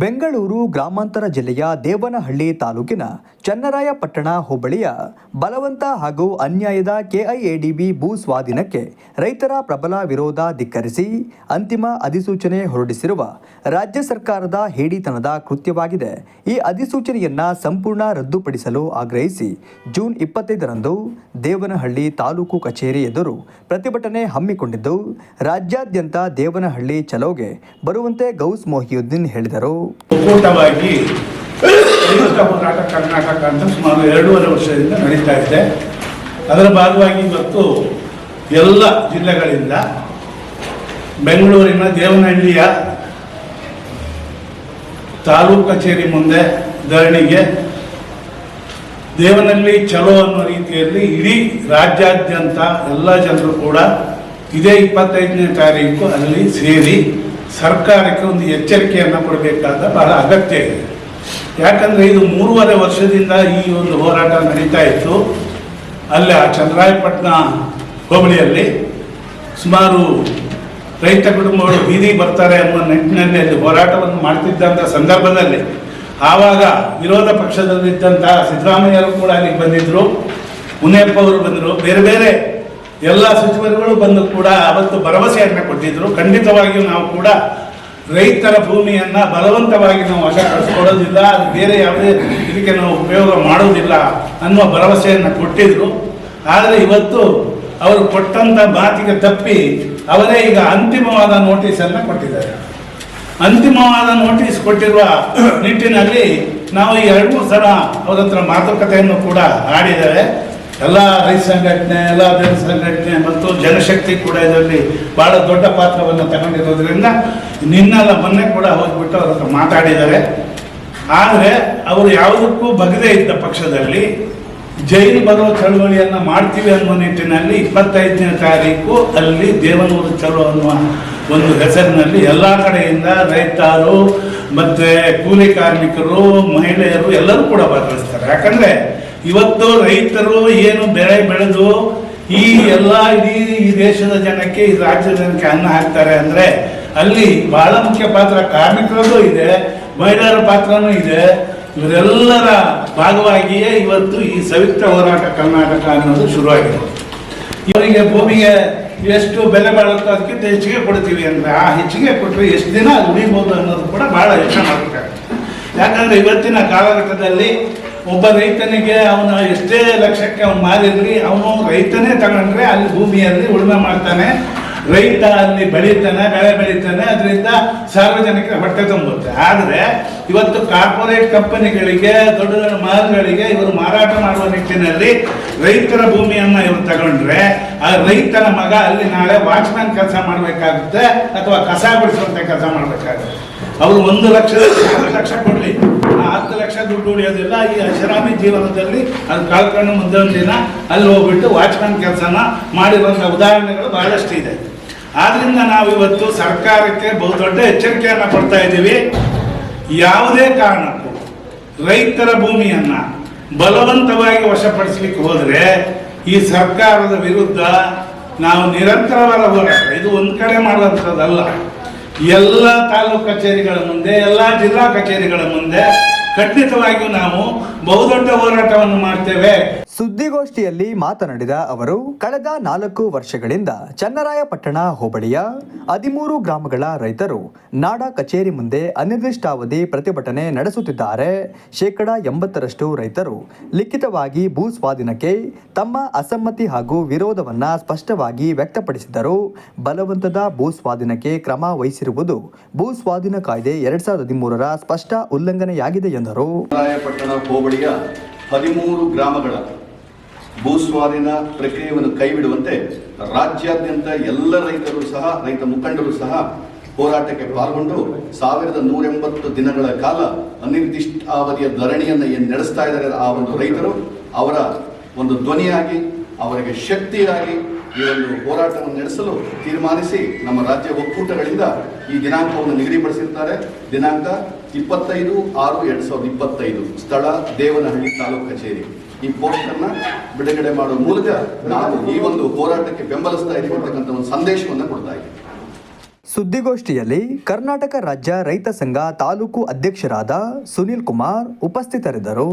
ಬೆಂಗಳೂರು ಗ್ರಾಮಾಂತರ ಜಿಲ್ಲೆಯ ದೇವನಹಳ್ಳಿ ತಾಲೂಕಿನ ಚನ್ನರಾಯಪಟ್ಟಣ ಹೋಬಳಿಯ ಬಲವಂತ ಹಾಗೂ ಅನ್ಯಾಯದ ಕೆಐಎಡಿಬಿ ಭೂ ಸ್ವಾಧೀನಕ್ಕೆ ರೈತರ ಪ್ರಬಲ ವಿರೋಧ ಧಿಕ್ಕರಿಸಿ ಅಂತಿಮ ಅಧಿಸೂಚನೆ ಹೊರಡಿಸಿರುವ ರಾಜ್ಯ ಸರ್ಕಾರದ ಹೇಡಿತನದ ಕೃತ್ಯವಾಗಿದೆ. ಈ ಅಧಿಸೂಚನೆಯನ್ನು ಸಂಪೂರ್ಣ ರದ್ದುಪಡಿಸಲು ಆಗ್ರಹಿಸಿ ಜೂನ್ ಇಪ್ಪತ್ತೈದರಂದು ದೇವನಹಳ್ಳಿ ತಾಲೂಕು ಕಚೇರಿ ಎದುರು ಪ್ರತಿಭಟನೆ ಹಮ್ಮಿಕೊಂಡಿದ್ದು, ರಾಜ್ಯಾದ್ಯಂತ ದೇವನಹಳ್ಳಿ ಚಲೋಗೆ ಬರುವಂತೆ ಗೌಸ್ ಮೊಹಿಯುದ್ದೀನ್ ಹೇಳಿದರು ರೈತ ಹೋರಾಟ ಕರ್ನಾಟಕ ಅಂತ ಸುಮಾರು ಎರಡೂವರೆ ವರ್ಷದಿಂದ ನಡೀತಾ ಇದೆ. ಅದರ ಭಾಗವಾಗಿ ಇವತ್ತು ಎಲ್ಲ ಜಿಲ್ಲೆಗಳಿಂದ ಬೆಂಗಳೂರಿನ ದೇವನಹಳ್ಳಿಯ ತಾಲೂಕು ಕಚೇರಿ ಮುಂದೆ ಧರಣಿಗೆ ದೇವನಹಳ್ಳಿ ಚಲೋ ಅನ್ನೋ ರೀತಿಯಲ್ಲಿ ಇಡೀ ರಾಜ್ಯಾದ್ಯಂತ ಎಲ್ಲ ಜನರು ಕೂಡ ಇದೇ ಇಪ್ಪತ್ತೈದನೇ ತಾರೀಕು ಅಲ್ಲಿ ಸೇರಿ ಸರ್ಕಾರಕ್ಕೆ ಒಂದು ಎಚ್ಚರಿಕೆಯನ್ನು ಕೊಡಬೇಕಾದ ಬಹಳ ಅಗತ್ಯ ಇದೆ. ಯಾಕಂದರೆ ಇದು ಮೂರುವರೆ ವರ್ಷದಿಂದ ಈ ಒಂದು ಹೋರಾಟ ನಡೀತಾ ಇತ್ತು. ಅಲ್ಲಿ ಆ ಚಂದ್ರಾಯಪಟ್ಟಣ ಹೋಬಳಿಯಲ್ಲಿ ಸುಮಾರು ರೈತ ಕುಟುಂಬಗಳು ಬೀದಿ ಬರ್ತಾರೆ ಅನ್ನೋ ನಿಟ್ಟಿನಲ್ಲಿ ಅಲ್ಲಿ ಹೋರಾಟವನ್ನು ಮಾಡ್ತಿದ್ದಂಥ ಸಂದರ್ಭದಲ್ಲಿ ಆವಾಗ ವಿರೋಧ ಪಕ್ಷದಲ್ಲಿದ್ದಂಥ ಸಿದ್ದರಾಮಯ್ಯರು ಕೂಡ ಅಲ್ಲಿಗೆ ಬಂದಿದ್ದರು ಮುನಿಯಪ್ಪ ಅವರು ಬಂದರು. ಬೇರೆ ಬೇರೆ ಎಲ್ಲ ಸಚಿವರುಗಳು ಬಂದು ಕೂಡ ಅವತ್ತು ಭರವಸೆಯನ್ನು ಕೊಟ್ಟಿದ್ದರು ಖಂಡಿತವಾಗಿಯೂ ನಾವು ಕೂಡ ರೈತರ ಭೂಮಿಯನ್ನು ಬಲವಂತವಾಗಿ ನಾವು ವಶಪಡಿಸ್ಕೊಡೋದಿಲ್ಲ ಅದು ಬೇರೆ ಯಾವುದೇ ಇದಕ್ಕೆ ನಾವು ಉಪಯೋಗ ಮಾಡೋದಿಲ್ಲ ಅನ್ನುವ ಭರವಸೆಯನ್ನು ಕೊಟ್ಟಿದ್ರು. ಆದರೆ ಇವತ್ತು ಅವರು ಕೊಟ್ಟಂತ ಮಾತಿಗೆ ತಪ್ಪಿ ಅವರೇ ಈಗ ಅಂತಿಮವಾದ ನೋಟಿಸನ್ನು ಕೊಟ್ಟಿದ್ದಾರೆ. ಅಂತಿಮವಾದ ನೋಟಿಸ್ ಕೊಟ್ಟಿರುವ ನಿಟ್ಟಿನಲ್ಲಿ ನಾವು ಎರಡು ಸಲ ಅವ್ರ ಹತ್ರ ಮಾತುಕತೆಯನ್ನು ಕೂಡ ಆಡಿದ್ದೇವೆ. ಎಲ್ಲ ರೈತ ಸಂಘಟನೆ, ಎಲ್ಲ ಜನ ಸಂಘಟನೆ ಮತ್ತು ಜನಶಕ್ತಿ ಕೂಡ ಇದರಲ್ಲಿ ಬಹಳ ದೊಡ್ಡ ಪಾತ್ರವನ್ನು ತಗೊಂಡಿರೋದ್ರಿಂದ ನಿನ್ನೆಲ್ಲ ಮೊನ್ನೆ ಕೂಡ ಹೋಗ್ಬಿಟ್ಟು ಅವ್ರ ಹತ್ರ ಮಾತಾಡಿದ್ದಾರೆ. ಆದರೆ ಅವರು ಯಾವುದಕ್ಕೂ ಬಗದೇ ಇದ್ದ ಪಕ್ಷದಲ್ಲಿ ಜೈಲು ಬರೋ ಚಳವಳಿಯನ್ನು ಮಾಡ್ತೀವಿ ಅನ್ನುವ ನಿಟ್ಟಿನಲ್ಲಿ ಇಪ್ಪತ್ತೈದನೇ ತಾರೀಕು ಅಲ್ಲಿ ದೇವನೂರು ಚಲೋ ಅನ್ನುವ ಒಂದು ಹೆಸರಿನಲ್ಲಿ ಎಲ್ಲ ಕಡೆಯಿಂದ ರೈತರು ಮತ್ತು ಕೂಲಿ ಕಾರ್ಮಿಕರು, ಮಹಿಳೆಯರು ಎಲ್ಲರೂ ಕೂಡ ಭಾಗವಹಿಸ್ತಾರೆ. ಯಾಕಂದರೆ ಇವತ್ತು ರೈತರು ಏನು ಬೆಳೆ ಬೆಳೆದು ಈ ಎಲ್ಲ ಇಡೀ ಈ ದೇಶದ ಜನಕ್ಕೆ, ಈ ರಾಜ್ಯದ ಜನಕ್ಕೆ ಅನ್ನ ಹಾಕ್ತಾರೆ ಅಂದರೆ ಅಲ್ಲಿ ಬಹಳ ಮುಖ್ಯ ಪಾತ್ರ ಕಾರ್ಮಿಕರದ್ದು ಇದೆ, ಮಹಿಳೆಯರ ಪಾತ್ರನೂ ಇದೆ. ಇವರೆಲ್ಲರ ಭಾಗವಾಗಿಯೇ ಇವತ್ತು ಈ ಸಂಯುಕ್ತ ಹೋರಾಟ ಕರ್ನಾಟಕ ಅನ್ನೋದು ಶುರುವಾಗಿದೆ. ಇವರಿಗೆ ಭೂಮಿಗೆ ಎಷ್ಟು ಬೆಲೆ ಬಾಳುತ್ತೋ ಅದಕ್ಕಿಂತ ಹೆಚ್ಚಿಗೆ ಕೊಡ್ತೀವಿ ಅಂದರೆ ಆ ಹೆಚ್ಚಿಗೆ ಕೊಟ್ಟರೆ ಎಷ್ಟು ದಿನ ಉಳಿಬಹುದು ಅನ್ನೋದು ಕೂಡ ಭಾಳ ಯೋಚನೆ ಮಾಡಬೇಕಾಗುತ್ತೆ. ಯಾಕಂದರೆ ಇವತ್ತಿನ ಕಾಲಘಟ್ಟದಲ್ಲಿ ಒಬ್ಬ ರೈತನಿಗೆ ಅವನು ಎಷ್ಟೇ ಲಕ್ಷಕ್ಕೆ ಅವನು ಮಾರಿರಲಿ, ಅವನು ರೈತನೇ ತಗೊಂಡ್ರೆ ಅಲ್ಲಿ ಭೂಮಿಯಲ್ಲಿ ಉಳುಮೆ ಮಾಡ್ತಾನೆ, ರೈತ ಅಲ್ಲಿ ಬೆಳೀತಾನೆ, ಬೆಳೆ ಬೆಳೀತಾನೆ, ಅದರಿಂದ ಸಾರ್ವಜನಿಕರ ಹೊಟ್ಟೆ ತುಂಬುತ್ತೆ. ಆದರೆ ಇವತ್ತು ಕಾರ್ಪೊರೇಟ್ ಕಂಪನಿಗಳಿಗೆ, ದೊಡ್ಡ ದೊಡ್ಡ ಮಾಲ್ಗಳಿಗೆ ಇವರು ಮಾರಾಟ ಮಾಡುವ ನಿಟ್ಟಿನಲ್ಲಿ ರೈತರ ಭೂಮಿಯನ್ನು ಇವರು ತಗೊಂಡ್ರೆ, ಆ ರೈತನ ಮಗ ಅಲ್ಲಿ ನಾಳೆ ವಾಚ್ಮ್ಯಾನ್ ಕೆಲಸ ಮಾಡಬೇಕಾಗುತ್ತೆ ಅಥವಾ ಕಸ ಬಿಡಿಸುವಂತ ಕೆಲಸ ಮಾಡಬೇಕಾಗುತ್ತೆ. ಅವರು ಒಂದು ಲಕ್ಷ ಲಕ್ಷ ಕೊಡಲಿ. ಆ ಹತ್ತು ಲಕ್ಷ ದುಡ್ಡು ಉಳಿಯೋದಿಲ್ಲ ಈ ಅಶರಾಮಿ ಜೀವನದಲ್ಲಿ ಅದು ಕಳ್ಕೊಂಡು ಮುಂದೊಂದು ದಿನ ಅಲ್ಲಿ ಹೋಗ್ಬಿಟ್ಟು ವಾಚ್ಮ್ಯಾನ್ ಕೆಲಸನ ಮಾಡಿರುವಂಥ ಉದಾಹರಣೆಗಳು ಬಹಳಷ್ಟು ಇದೆ. ಆದ್ರಿಂದ ನಾವು ಇವತ್ತು ಸರ್ಕಾರಕ್ಕೆ ಬಹುದೊಡ್ಡ ಎಚ್ಚರಿಕೆಯನ್ನು ಕೊಡ್ತಾ ಇದ್ದೀವಿ. ಯಾವುದೇ ಕಾರಣಕ್ಕೂ ರೈತರ ಭೂಮಿಯನ್ನು ಬಲವಂತವಾಗಿ ವಶಪಡಿಸಲಿಕ್ಕೆ ಹೋದರೆ ಈ ಸರ್ಕಾರದ ವಿರುದ್ಧ ನಾವು ನಿರಂತರವಾದ ಹೋರಾಟ. ಇದು ಒಂದು ಕಡೆ ಮಾಡುವಂಥದ್ದಲ್ಲ ಎಲ್ಲ ತಾಲೂಕು ಕಚೇರಿಗಳ ಮುಂದೆ ಎಲ್ಲ ಜಿಲ್ಲಾ ಕಚೇರಿಗಳ ಮುಂದೆ ಖಂಡಿತವಾಗಿಯೂ ನಾವು ಬಹುದೊಡ್ಡ ಹೋರಾಟವನ್ನು ಮಾಡ್ತೇವೆ. ಸುದ್ದಿಗೋಷ್ಠಿಯಲ್ಲಿ ಮಾತನಾಡಿದ ಅವರು, ಕಳೆದ ನಾಲ್ಕು ವರ್ಷಗಳಿಂದ ಚನ್ನರಾಯಪಟ್ಟಣ ಹೋಬಳಿಯ ಹದಿಮೂರು ಗ್ರಾಮಗಳ ರೈತರು ನಾಡ ಕಚೇರಿ ಮುಂದೆ ಅನಿರ್ದಿಷ್ಟಾವಧಿ ಪ್ರತಿಭಟನೆ ನಡೆಸುತ್ತಿದ್ದಾರೆ. ಶೇಕಡ ಎಂಬತ್ತರಷ್ಟು ರೈತರು ಲಿಖಿತವಾಗಿ ಭೂ ಸ್ವಾಧೀನಕ್ಕೆ ತಮ್ಮ ಅಸಮ್ಮತಿ ಹಾಗೂ ವಿರೋಧವನ್ನ ಸ್ಪಷ್ಟವಾಗಿ ವ್ಯಕ್ತಪಡಿಸಿದರು ಬಲವಂತದ ಭೂ ಸ್ವಾಧೀನಕ್ಕೆ ಕ್ರಮ ವಹಿಸಿರುವುದು ಭೂ ಸ್ವಾಧೀನ ಕಾಯ್ದೆ ಎರಡ್ ಸಾವಿರದ ಹದಿಮೂರರ ಸ್ಪಷ್ಟ ಉಲ್ಲಂಘನೆಯಾಗಿದೆ ಎಂದರು. ಹದಿಮೂರು ಗ್ರಾಮಗಳ ಭೂಸ್ವಾಧೀನ ಪ್ರಕ್ರಿಯೆಯನ್ನು ಕೈಬಿಡುವಂತೆ ರಾಜ್ಯಾದ್ಯಂತ ಎಲ್ಲ ರೈತರು ಸಹ, ರೈತ ಮುಖಂಡರು ಸಹ ಹೋರಾಟಕ್ಕೆ ಪಾಲ್ಗೊಂಡು ಸಾವಿರದ ನೂರೆಂಬತ್ತು ದಿನಗಳ ಕಾಲ ಅನಿರ್ದಿಷ್ಟ ಅವಧಿಯ ಧರಣಿಯನ್ನು ಏನು ನಡೆಸ್ತಾ ಇದ್ದಾರೆ ಆ ಒಂದು ರೈತರು, ಅವರ ಒಂದು ಧ್ವನಿಯಾಗಿ, ಅವರಿಗೆ ಶಕ್ತಿಯಾಗಿ ಈ ಒಂದು ಹೋರಾಟವನ್ನು ನಡೆಸಲು ತೀರ್ಮಾನಿಸಿ ನಮ್ಮ ರಾಜ್ಯ ಒಕ್ಕೂಟಗಳಿಂದ ಈ ದಿನಾಂಕವನ್ನು ನಿಗದಿಪಡಿಸಿರ್ತಾರೆ ದಿನಾಂಕ ಇಪ್ಪತ್ತೈದು ಆರು ಎರಡ್ ಸಾವಿರದ ಇಪ್ಪತ್ತೈದು. ಸ್ಥಳ ದೇವನಹಳ್ಳಿ ತಾಲೂಕು ಕಚೇರಿ. ಈ ಪೋಸ್ಟನ್ನು ಬಿಡುಗಡೆ ಮಾಡುವ ಮೂಲಕ ನಾವು ಈ ಒಂದು ಹೋರಾಟಕ್ಕೆ ಬೆಂಬಲಿಸ್ತಾ ಇದ್ದೀವಿ ಒಂದು ಸಂದೇಶವನ್ನು ಕೊಡ್ತಾ ಇದ್ದೀವಿ. ಸುದ್ದಿಗೋಷ್ಠಿಯಲ್ಲಿ ಕರ್ನಾಟಕ ರಾಜ್ಯ ರೈತ ಸಂಘ ತಾಲೂಕು ಅಧ್ಯಕ್ಷರಾದ ಸುನಿಲ್ ಕುಮಾರ್ ಉಪಸ್ಥಿತರಿದ್ದರು.